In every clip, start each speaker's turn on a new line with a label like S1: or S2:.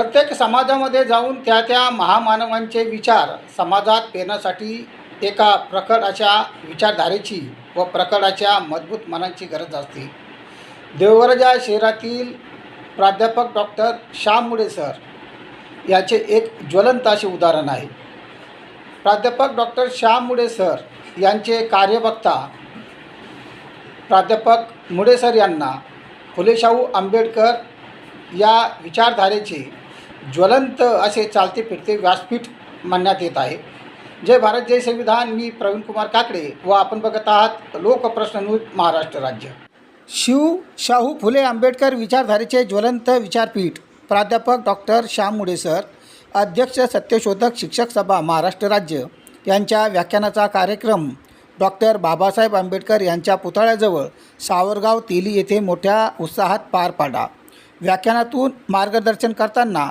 S1: प्रत्येक समाजामध्ये जाऊन त्या त्या महामानवांचे विचार समाजात पेरण्यासाठी एका प्रखर अशा विचारधारेची व प्रकट अशा मजबूत मनाची गरज असते. देवगरजा शहरातील प्राध्यापक डॉक्टर श्याम मुळे सर याचे एक ज्वलंत असे उदाहरण आहे. प्राध्यापक डॉक्टर श्याम मुळे सर यांचे कार्यवक्ता प्राध्यापक मुळे सर यांना फुलेशाहू आंबेडकर या विचारधारेचे ज्वलंत असे चालते फिरते व्यासपीठ मानण्यात येत आहे. जय भारत जय संविधान. मी प्रवीण कुमार काकडे व आपण बघत आहात लोकप्रश्न न्यूज महाराष्ट्र राज्य. शिव शाहू फुले आंबेडकर विचारधारेचे ज्वलंत विचारपीठ. प्राध्यापक डॉक्टर श्याम मुडेसर अध्यक्ष सत्यशोधक शिक्षक सभा महाराष्ट्र राज्य यांच्या व्याख्यानाचा कार्यक्रम डॉक्टर बाबासाहेब आंबेडकर यांच्या पुतळ्याजवळ सावरगाव तेली येथे मोठ्या उत्साहात पार पाडा व्याख्यानातून मार्गदर्शन करताना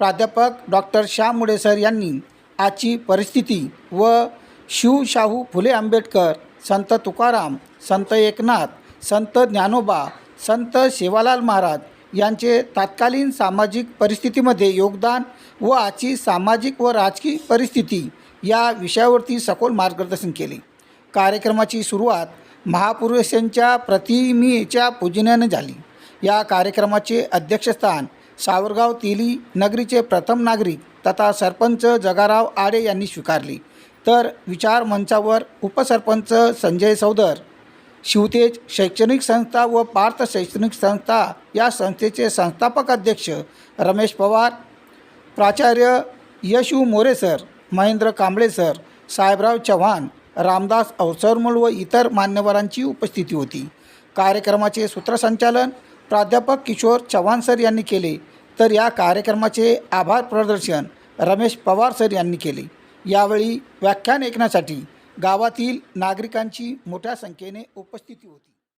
S1: प्राध्यापक डॉक्टर श्याम मुडेसर यांनी आजची परिस्थिती व शिवशाहू फुले आंबेडकर संत तुकाराम संत एकनाथ संत ज्ञानोबा संत सेवालाल महाराज यांचे तत्कालीन सामाजिक परिस्थितीमध्ये योगदान व आजची सामाजिक व राजकीय परिस्थिती या विषयावरती सखोल मार्गदर्शन केले. कार्यक्रमाची सुरुवात महापुरुषांच्या प्रतिमेच्या पूजनाने झाली. या कार्यक्रमाचे अध्यक्षस्थान सावरगाव तेली नगरीचे प्रथम नागरिक तथा सरपंच जगाराव आडे यांनी स्वीकारले. तर विचार मंचावर उपसरपंच संजय सौदर शिवतेज शैक्षणिक संस्था व पार्थ शैक्षणिक संस्था या संस्थेचे संस्थापक अध्यक्ष रमेश पवार प्राचार्य यशू मोरे सर महेंद्र कांबळे सर साहेबराव चव्हाण रामदास अवसरमूल व इतर मान्यवरांची उपस्थिती होती. कार्यक्रमाचे सूत्रसंचालन प्राध्यापक किशोर चव्हाण सर यांनी केले तर या कार्यक्रमाचे आभार प्रदर्शन रमेश पवार सर यांनी केले. यावेळी व्याख्यान ऐकण्यासाठी गावातील नागरिकांची मोठ्या संख्येने उपस्थिती होती.